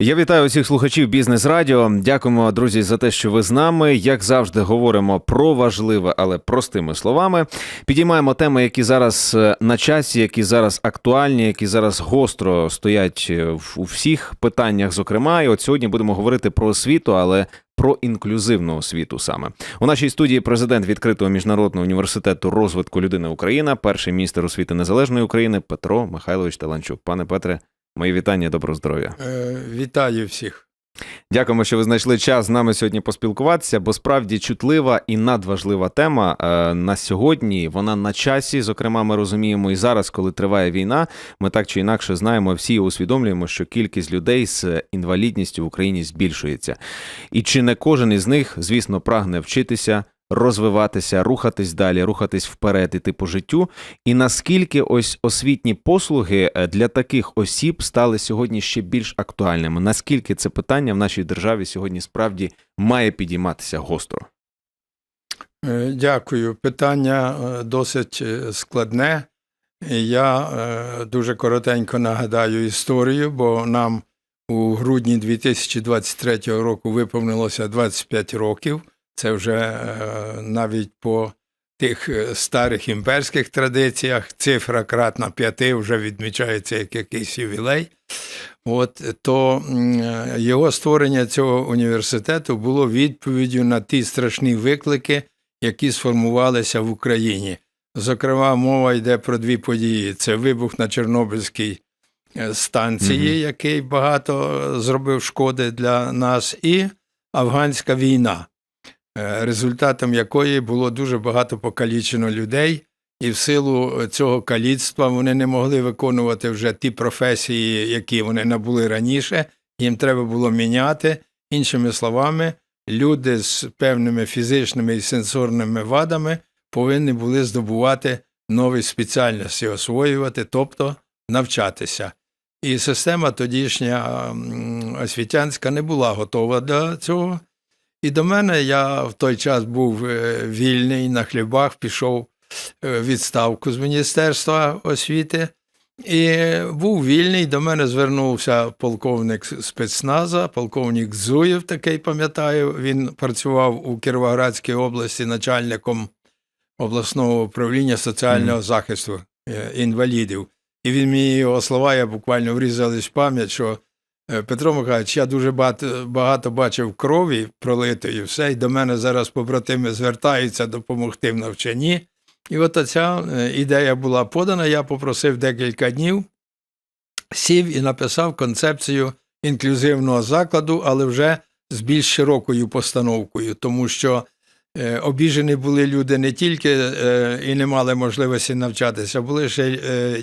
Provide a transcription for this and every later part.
Я вітаю усіх слухачів Бізнес Радіо. Дякуємо, друзі, за те, що ви з нами. Як завжди, говоримо про важливе, але простими словами. Підіймаємо теми, які зараз е, на часі, які зараз актуальні, які зараз гостро стоять е, у всіх питаннях. Зокрема, і от сьогодні будемо говорити про освіту, але про інклюзивну освіту саме у нашій студії президент відкритого міжнародного університету розвитку людини Україна, перший міністр освіти незалежної України Петро Михайлович Таланчук. Пане Петре, мої вітання, доброго здоров'я. Е, Вітаю всіх. Дякуємо, що ви знайшли час з нами сьогодні поспілкуватися, бо справді чутлива і надважлива тема е, на сьогодні. Вона на часі. Зокрема, ми розуміємо і зараз, коли триває війна, ми так чи інакше знаємо всі усвідомлюємо, що кількість людей з інвалідністю в Україні збільшується. І чи не кожен із них, звісно, прагне вчитися. Розвиватися, рухатись далі, рухатись вперед, іти по життю, і наскільки ось освітні послуги е, для таких осіб стали сьогодні ще більш актуальними? Наскільки це питання в нашій державі сьогодні справді має підійматися гостро? Е, Дякую. Питання е, досить складне. Я дуже коротенько нагадаю історію, бо нам у грудні 2023 року виповнилося 25 років. Це вже е, навіть по тих е, старих імперських традиціях цифра кратна п'яти вже відмічається як якийсь ювілей. От то е, його створення цього університету було відповіддю на ті страшні виклики, які сформувалися в Україні. Зокрема, мова йде про дві події: це вибух на Чорнобильській станції, Мгм. який багато зробив шкоди для нас, і афганська війна, результатом якої було дуже багато покалічено людей. І в силу цього каліцтва вони не могли виконувати вже ті професії, які вони набули раніше. Їм треба було міняти. Іншими словами, люди з певними фізичними і сенсорними вадами повинні були здобувати нові спеціальності, освоювати, тобто навчатися. І система тодішня освітянська не була готова до цього. І до мене я в той час був е, вільний на хлібах, пішов е, в відставку з Міністерства освіти. І був вільний. До мене звернувся полковник спецназа, полковник Зуєв, такий пам'ятаю. Він працював у Кіровоградській області начальником обласного управління соціального захисту е, інвалідів. І він мені його слова, я буквально врізались в пам'ять, що Петро Михайлович, я дуже багато, багато бачив крові пролитої, все, і до мене зараз побратими звертаються допомогти в навчанні. І от ця ідея була подана. Я попросив декілька днів, сів і написав концепцію інклюзивного закладу, але вже з більш широкою постановкою, тому що е, обіжені були люди не тільки е, і не мали можливості навчатися, були ще е,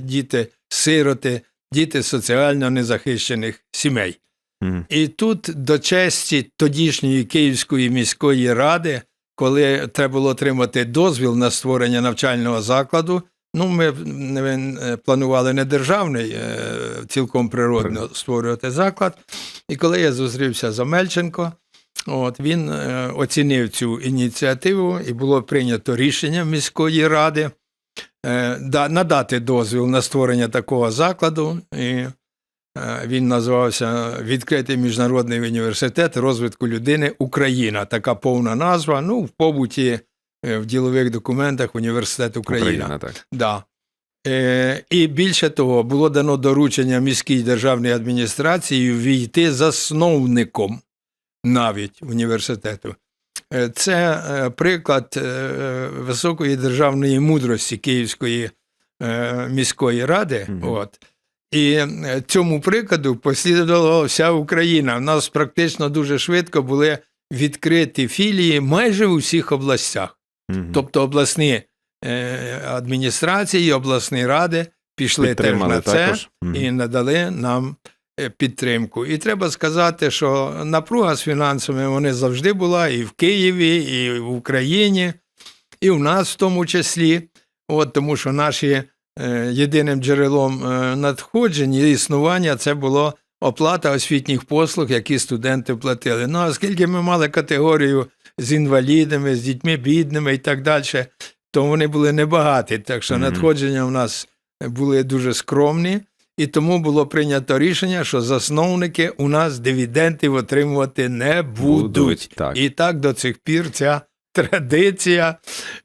діти, соціально незахищених сімей. Мгм. І тут до честі тодішньої Київської міської ради, коли треба було отримати дозвіл на створення навчального закладу, ну ми планували не державний, е, цілком природно створювати заклад. І коли я зустрівся з Омельченко, от, він е, оцінив цю ініціативу і було прийнято рішення міської ради е, надати дозвіл на створення такого закладу. І Е, Він називався Відкритий міжнародний університет розвитку людини Україна. Така повна назва. Ну, в побуті е, в ділових документах Університет Україна. Україна, так. Да. Е, і більше того, було дано доручення міській державній адміністрації війти засновником навіть університету. Е, Це е, приклад е, високої державної мудрості Київської міської ради. Мгм. От. І цьому прикладу послідувала вся Україна. У нас практично дуже швидко були відкриті філії майже в усіх областях. Мгм. Тобто обласні адміністрації, обласні ради пішли теж на це також. І надали нам підтримку. І треба сказати, що напруга з фінансами вони завжди була і в Києві, і в Україні, і в нас в тому числі. От, тому що наші е, єдиним джерелом е, надходжень і існування це було оплата освітніх послуг, які студенти платили. Ну, оскільки ми мали категорію з інвалідами, з дітьми бідними і так далі, то вони були небагаті. Так що Мгм. надходження в нас були дуже скромні. І тому було прийнято рішення, що засновники у нас дивідендів отримувати не будуть. Будуть, так. І так до цих пір ця традиція.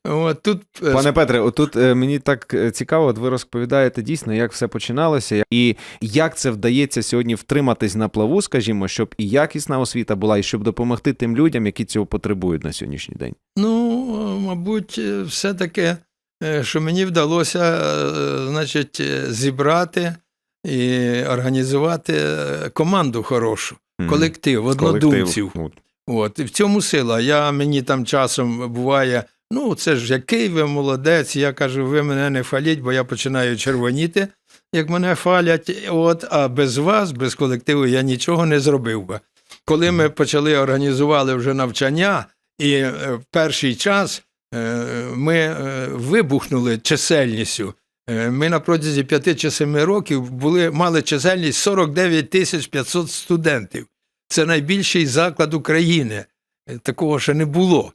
От, тут, е, Пане Петре, отут е, мені так е, цікаво, от ви розповідаєте дійсно, як все починалося, і як це вдається сьогодні втриматись на плаву, скажімо, щоб і якісна освіта була, і щоб допомогти тим людям, які цього потребують на сьогоднішній день. Ну, мабуть, е, все-таки, е, що мені вдалося, значить, зібрати і організувати е, команду хорошу, колектив, однодумців. Колектив. От, і в цьому сила. Я мені там часом буває, ну це ж який ви молодець. Я кажу, ви мене не фаліть, бо я починаю червоніти, як мене фалять. От, а без вас, без колективу, я нічого не зробив би. Коли ми почали організували вже навчання, і е, в перший час е, ми вибухнули чисельністю. Е, Ми на протязі 5 чи 7 років були, мали чисельність 49 тисяч 500 студентів. Це найбільший заклад України. Е, Такого ще не було.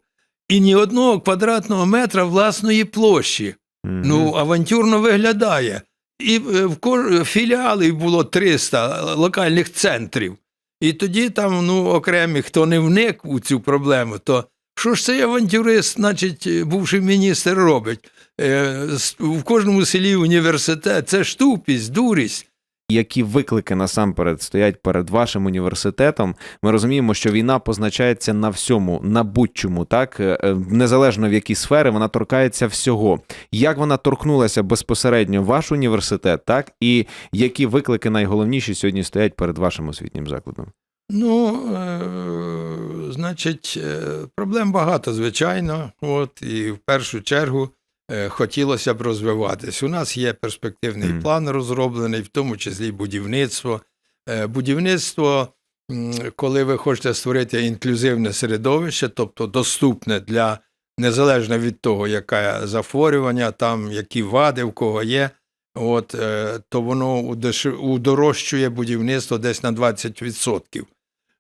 І ні одного квадратного метра власної площі. Мгм. Ну, авантюрно виглядає. І е, в кож... філіалів було 300 локальних центрів. І тоді там, ну, окремі, хто не вник у цю проблему, то що ж цей авантюрист, значить, бувший міністр, робить? Е, В кожному селі університет, це ж тупість, дурість. які виклики насамперед стоять перед вашим університетом. Ми розуміємо, що війна позначається на всьому, на будь-чому, так Е, е, незалежно в якій сфері вона торкається всього. Як вона торкнулася безпосередньо ваш університет, так і які виклики найголовніші сьогодні стоять перед вашим освітнім закладом? Ну, значить, проблем багато, звичайно. От, і в першу чергу хотілося б розвиватись. У нас є перспективний Мгм. план розроблений, в тому числі будівництво. Е, Будівництво, коли ви хочете створити інклюзивне середовище, тобто доступне для незалежно від того, яке захворювання, там, які вади в кого є, от, е, то воно удорожчує будівництво десь на 20%.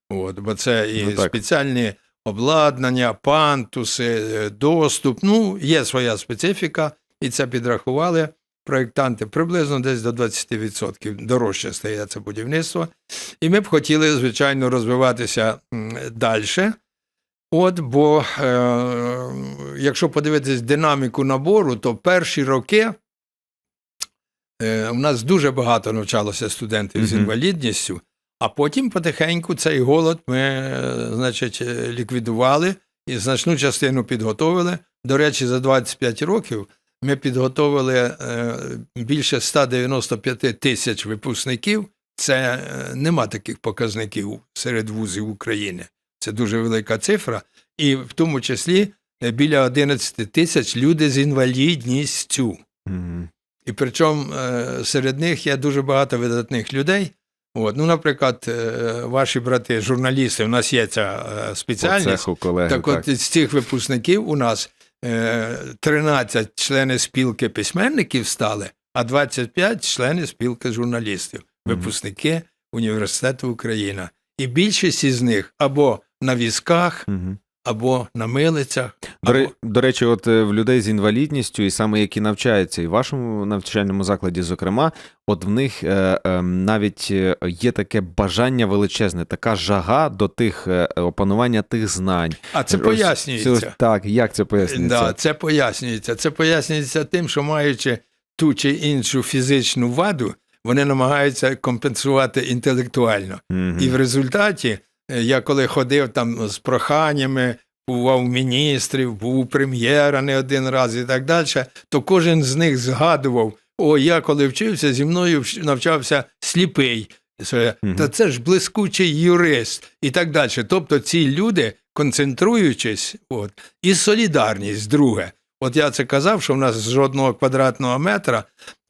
От, бо це і Ну, спеціальні обладнання, пантуси, е, доступ. Ну, є своя специфіка, і це підрахували проєктанти приблизно десь до 20% дорожче стає це будівництво. І ми б хотіли, звичайно, розвиватися далі. От, бо е, якщо подивитись динаміку набору, то перші роки е, у нас дуже багато навчалося студентів з інвалідністю, а потім потихеньку цей голод ми, е, значить, е, ліквідували і значну частину підготовили. До речі, за 25 років ми підготовили е, більше 195 тисяч випускників. Це нема таких показників серед вузів України. Це дуже велика цифра. І в тому числі біля 11 тисяч люди з інвалідністю. Мгм. І причому серед них є дуже багато видатних людей. От, ну, наприклад, е, ваші брати, журналісти, у нас є ця е, спеціальність. цеху колеги. Так от з цих випускників у нас е, 13 члени спілки письменників стали, а 25 члени спілки журналістів, випускники університету Україна. І більшість із них або на візках, Мгм. Або на милицях. До, або... до речі, от е, в людей з інвалідністю, і саме які навчаються, і в вашому навчальному закладі, зокрема, от в них е, е, навіть є таке бажання величезне, така жага до тих е, опанування тих знань. А це Ось пояснюється. це- так, як це пояснюється? Да, це пояснюється. Це пояснюється тим, що маючи ту чи іншу фізичну ваду, вони намагаються компенсувати інтелектуально. Мгм. І в результаті я коли ходив там з проханнями, бував міністрів, був у прем'єра не один раз і так далі, то кожен з них згадував: о, я коли вчився, зі мною навчався сліпий. Та це ж блискучий юрист і так далі. Тобто ці люди, концентруючись, от, і солідарність, друге. От я це казав, що в нас жодного квадратного метра,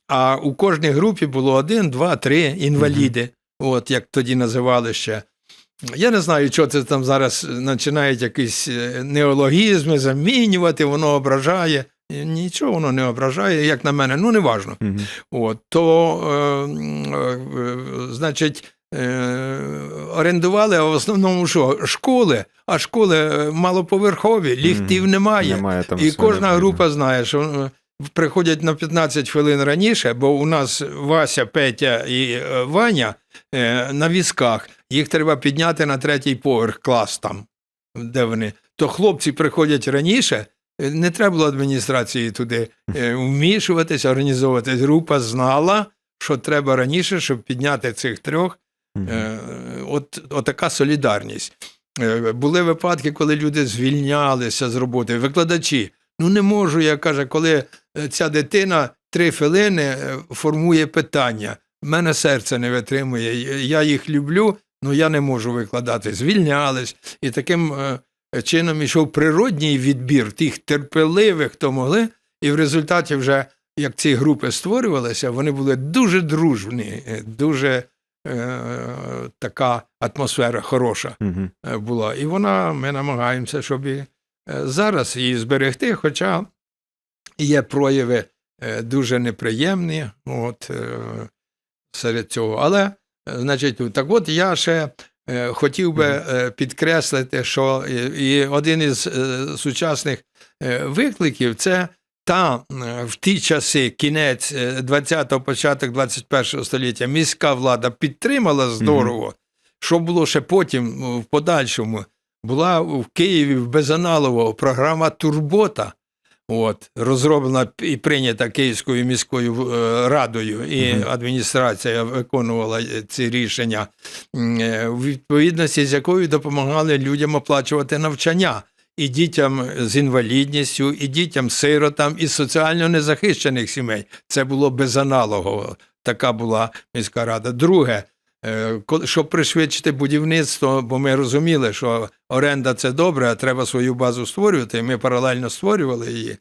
а у кожній групі було один, два, три інваліди, от як тоді називали ще. Я не знаю, що це там зараз починають якісь е, неологізми замінювати, воно ображає. Нічого воно не ображає, як на мене, ну неважно. Мгм. От, то, е, е, е, значить, е, орендували, а в основному що? Школи, а школи е, малоповерхові, ліфтів Мгм. немає. Немає там І кожна необхідного. група знає, що е, приходять на 15 хвилин раніше, бо у нас Вася, Петя і е, Ваня е, на візках. Їх треба підняти на третій поверх клас там, де вони. То хлопці приходять раніше. е, Не треба було адміністрації туди е, вмішуватися, організовуватись. Група знала, що треба раніше, щоб підняти цих трьох. Е, От, от така солідарність. Були випадки, коли люди звільнялися з роботи. Викладачі. Ну не можу, я каже, коли ця дитина три хвилини формує питання. Мене серце не витримує. Я їх люблю, але я не можу викладати. Звільнялись. І таким е, чином ішов природній відбір тих терпеливих, хто могли. І в результаті, вже як ці групи створювалися, вони були дуже дружні, е, дуже е, така атмосфера хороша е, була. І вона, ми намагаємося, щоб і зараз її зберегти, хоча є прояви дуже неприємні от, е, серед цього. Але, значить, так от я ще е, хотів би е, підкреслити, що і, і один із е, сучасних е, викликів це та е, в ті часи, кінець 20-го, початок 21-го століття, міська влада підтримала здорово, що було ще потім, в подальшому, була в Києві в Безаналово програма Турбота. От, розроблена і прийнята Київською міською е, радою, і адміністрація виконувала е, ці рішення, м, е, в відповідності з якою допомагали людям оплачувати навчання і дітям з інвалідністю, і дітям сиротам із соціально незахищених сімей. Це було безаналогово. Така була міська рада. Друге, щоб пришвидшити будівництво, бо ми розуміли, що оренда це добре, а треба свою базу створювати. Ми паралельно створювали її.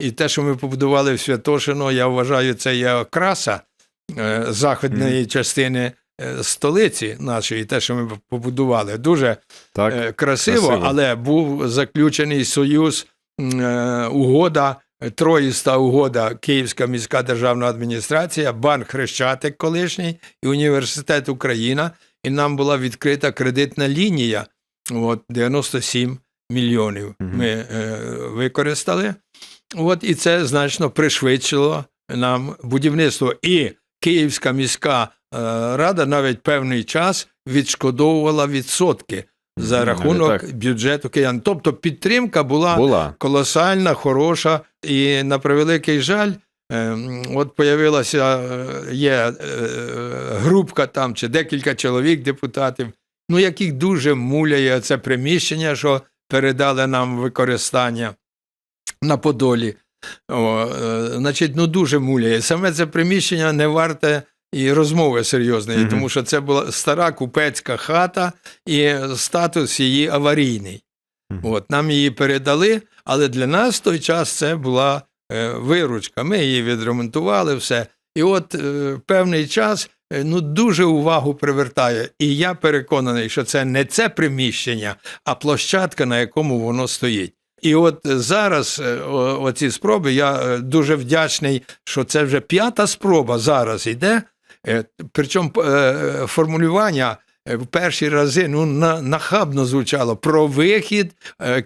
І те, що ми побудували в Святошино, я вважаю, це є окраса е, західної частини е, столиці нашої, те, що ми побудували. Дуже Так. е, красиво, красиво. але був заключений союз, е, угода, е, троїста угода Київська міська державна адміністрація, банк Хрещатик колишній і університет Україна. І нам була відкрита кредитна лінія. От 97 мільйонів ми е, використали. От, і це значно пришвидшило нам будівництво. І Київська міська е, рада навіть певний час відшкодовувала відсотки за рахунок навіть так. бюджету киян. Тобто підтримка була Була. колосальна, хороша, і на превеликий жаль, е, от появилася е, є е, групка там чи декілька чоловік, депутатів, ну яких дуже муляє це приміщення, що передали нам використання на Подолі. О, значить, ну дуже муляє. Саме це приміщення не варте і розмови серйозної, Мгм. тому що це була стара купецька хата, і статус її аварійний. Мгм. От, нам її передали, але для нас в той час це була е, виручка. Ми її відремонтували, все. І от е, певний час е, ну, дуже увагу привертає. І я переконаний, що це не це приміщення, а площадка, на якому воно стоїть. І от зараз е, оці спроби, я е, дуже вдячний, що це вже п'ята спроба зараз йде. Е, Причому е, формулювання е, в перші рази ну, на- нахабно звучало про вихід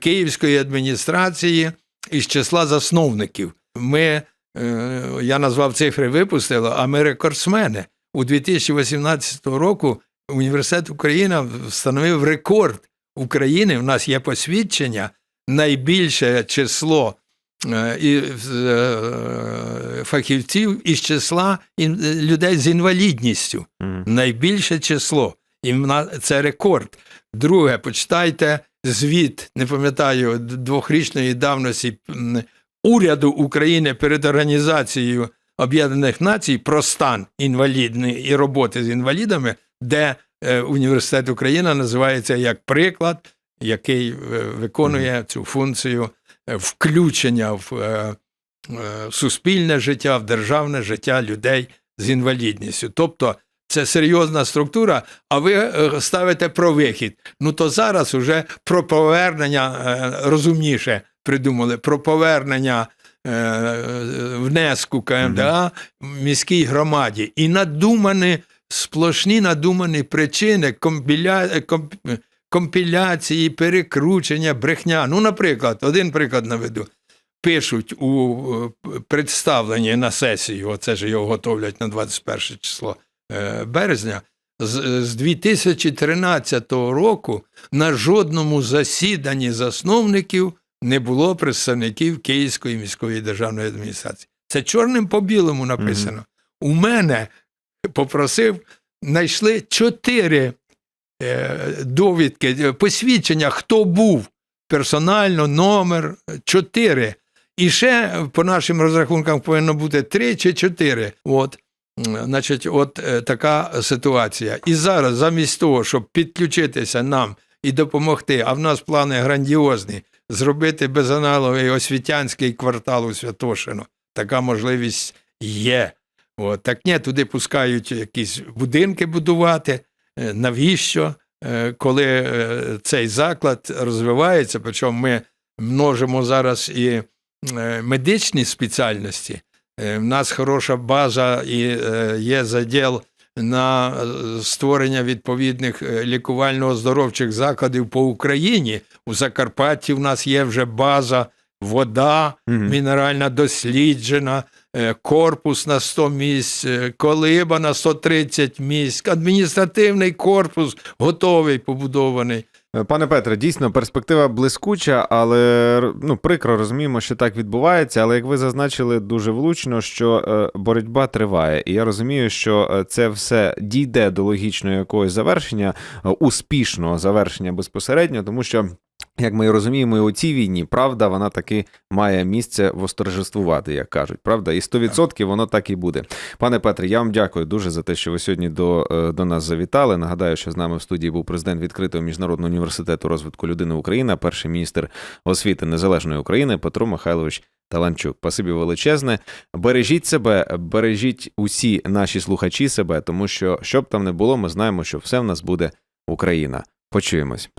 Київської адміністрації із числа засновників. Ми, я назвав цифри, випустили, а ми рекордсмени. У 2018 року Університет Україна встановив рекорд України. У нас є посвідчення найбільше число і, е, фахівців із числа е, людей з інвалідністю. Мгм. Найбільше число. І це рекорд. Друге, почитайте звіт, не пам'ятаю, двохрічної давності уряду України перед Організацією Об'єднаних Націй про стан інвалідної і роботи з інвалідами, де е, Університет Україна називається як приклад, який е, виконує цю функцію е, включення в е, е, суспільне життя, в державне життя людей з інвалідністю. Тобто це серйозна структура, а ви е, ставите про вихід. Ну то зараз уже про повернення е, розумніше придумали, про повернення е, е, внеску КМДА в міській громаді. І надумані, сплошні надумані причини компіля... е, комп- компіляції, перекручення, брехня. Ну, наприклад, один приклад наведу. пишуть у е, представленні на сесію, оце ж його готовлять на 21 число е, березня. З, з 2013 року на жодному засіданні засновників не було представників Київської міської державної адміністрації. Це чорним по білому написано. У мене попросив, знайшли чотири е, довідки, е, посвідчення, хто був персонально, номер чотири. І ще по нашим розрахункам повинно бути три чи чотири. От. Значить, от е, така ситуація. І зараз, замість того, щоб підключитися нам і допомогти, а в нас плани грандіозні, зробити безаналоговий освітянський квартал у Святошино. Така можливість є. От. Так ні, туди пускають якісь будинки будувати. Е, Навіщо? Е, Коли е, цей заклад розвивається, причому ми множимо зараз і медичні спеціальності. В нас хороша база і є заділ на створення відповідних лікувально-оздоровчих закладів по Україні. У Закарпатті в нас є вже база, вода, Мгм. мінеральна досліджена, корпус на 100 місць, е, колиба на 130 місць, адміністративний корпус готовий, побудований. Е, Пане Петре, дійсно перспектива блискуча, але ну, прикро розуміємо, що так відбувається. Але як ви зазначили дуже влучно, що е, боротьба триває, і я розумію, що е, це все дійде до логічного якогось завершення, е, успішного завершення безпосередньо, тому що. Як ми розуміємо, і у цій війні правда вона таки має місце восторжествувати, як кажуть. Правда, і 100% воно так і буде. Пане Петре, я вам дякую дуже за те, що ви сьогодні до, е, до нас завітали. Нагадаю, що з нами в студії був президент відкритого міжнародного університету розвитку людини України, перший міністр освіти Незалежної України Петро Михайлович Таланчук. Спасибі величезне. Бережіть себе, бережіть усі наші слухачі себе, тому що щоб там не було, ми знаємо, що все в нас буде Україна. Почуємось.